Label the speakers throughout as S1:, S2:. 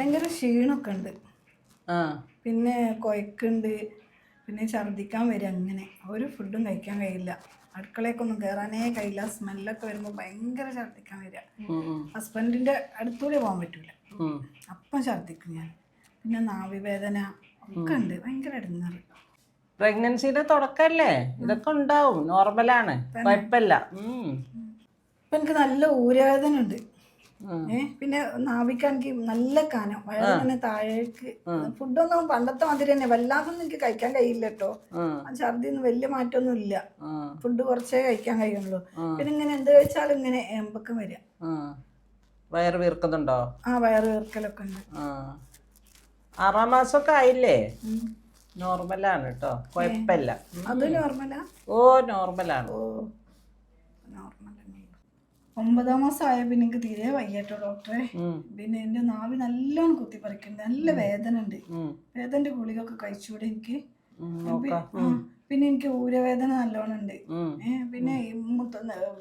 S1: ഭയങ്കര ക്ഷീണമൊക്കെ ഉണ്ട്.
S2: ആ.
S1: പിന്നെ കൊയക്കുണ്ട്. പിന്നെ ഛർദ്ദിക്കാൻ വരും അങ്ങനെ. ഒരു ഫുഡും കഴിക്കാൻ കഴിയില്ല. അടുക്കളയൊക്കൊന്നും കയറാനേ കഴിയില്ല. സ്മെല്ലൊക്കെ വരുമ്പോൾ ഭയങ്കര ഛർദ്ദിക്കാൻ വരിക.
S2: ഹസ്ബൻഡിന്റെ
S1: ഹസ്ബൻഡിന്റെ അടുത്തൂടെ പോകാൻ പറ്റൂല. അപ്പം ഛർദ്ദിക്കും ഞാൻ. പിന്നെ നാവിവേദന ഒക്കെ ഉണ്ട്. ഭയങ്കര ഇടുന്നത്
S2: പ്രഗ്നൻസിയുടെ തുടക്കല്ലേ? ഇതൊക്കെ ഉണ്ടാവും. നോർമലാണ് കുഴപ്പമില്ല.
S1: ഇപ്പം എനിക്ക് നല്ല ഊരവേദന ഉണ്ട്. പിന്നെ നാവിക്കാൻ നല്ല കാനം. വയറിങ്ങനെ താഴേക്ക് ഫുഡൊന്നും പണ്ടത്തെ മാതിരി തന്നെ വല്ലാതൊന്നും എനിക്ക് കഴിക്കാൻ കഴിയില്ല കേട്ടോ
S2: ഛർദി
S1: ഛർദിന്ന് വലിയ മാറ്റമൊന്നും ഇല്ല. ഫുഡ് കുറച്ചേ കഴിക്കാൻ കഴിയുള്ളൂ. പിന്നെ ഇങ്ങനെ എന്ത് കഴിച്ചാലും ഇങ്ങനെ എമ്പക്കം വരിക
S2: വയറ് വീർക്കുന്നുണ്ടോ?
S1: ആ വയറ് വീർക്കലൊക്കെ ഉണ്ട്.
S2: ആറാം മാസമൊക്കെ ആയില്ലേ? നോർമലാണ് കേട്ടോ കുഴപ്പമില്ല.
S1: അത് നോർമലാ?
S2: ഓ നോർമലാണ്.
S1: ഓ. ഒമ്പതാം മാസം ആയ പിന്നെ എനിക്ക് തീരെ വയ്യാട്ടോ ഡോക്ടറെ. പിന്നെ എന്റെ നാവി നല്ലോണം കുത്തിപ്പറിക്കുന്നുണ്ട് നല്ല വേദന ഉണ്ട്
S2: വേദന്റെ
S1: ഗുളികൊക്കെ കഴിച്ചൂടെ കഴിച്ചുകൂടെ എനിക്ക് പിന്നെ എനിക്ക് ഊരവേദന നല്ലോണം ഉണ്ട്. പിന്നെ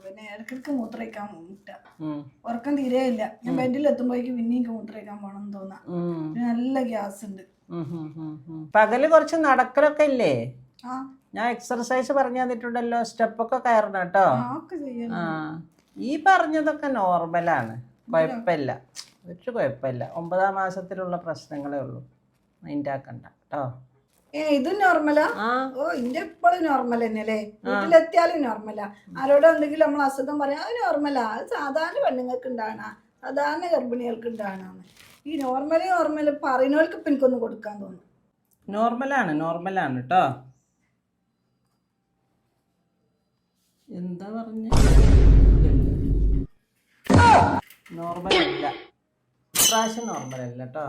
S1: പിന്നെ ഇടക്കിടക്ക് മൂത്രയിക്കാൻ മുട്ട. ഉറക്കം തീരെ ഇല്ല. ഞാൻ ബെഡിൽ എത്തുമ്പോഴേക്കും പിന്നെ എനിക്ക് മൂത്രയിക്കാൻ പോകണം എന്ന് തോന്നാം. നല്ല ഗ്യാസ് ഉണ്ട്.
S2: പകൽ കുറച്ച് നടക്കലൊക്കെ ഇല്ലേ? ഞാൻ എക്സർസൈസ് പറഞ്ഞു തന്നിട്ടുണ്ടല്ലോ. സ്റ്റെപ്പൊക്കെ കയറണം കേട്ടോ.
S1: ആ.
S2: ഈ പറഞ്ഞതൊക്കെ നോർമലാണ്. കുഴപ്പമില്ല. ഒരു കുഴപ്പമില്ല. ഒമ്പതാം മാസത്തിലുള്ള പ്രശ്നങ്ങളേ ഉള്ളൂ. മൈൻഡ് ആക്കണ്ട. കേട്ടോ
S1: ഏ ഇതും നോർമലാ? ഓ ഇന്റെ എപ്പോഴും നോർമൽ തന്നെ അല്ലേ വീട്ടിലെത്തിയാലും നോർമലാ. ആരോടോ എന്തെങ്കിലും നമ്മൾ അസുഖം പറയാം അത് നോർമലാ. അത് സാധാരണ പെണ്ണുങ്ങൾക്ക് ഉണ്ടാകണ സാധാരണ ഗർഭിണികൾക്ക് ഉണ്ടാകണമെന്ന് ഈ നോർമൽ നോർമൽ പറയുന്നവർക്ക് ഇപ്പം എനിക്കൊന്ന് കൊടുക്കാൻ തോന്നും
S2: നോർമലാണ് നോർമലാണ് കേട്ടോ എന്താ പറഞ്ഞ? നോർമൽ അല്ല. ഇപ്രാവശ്യം നോർമൽ അല്ല കേട്ടോ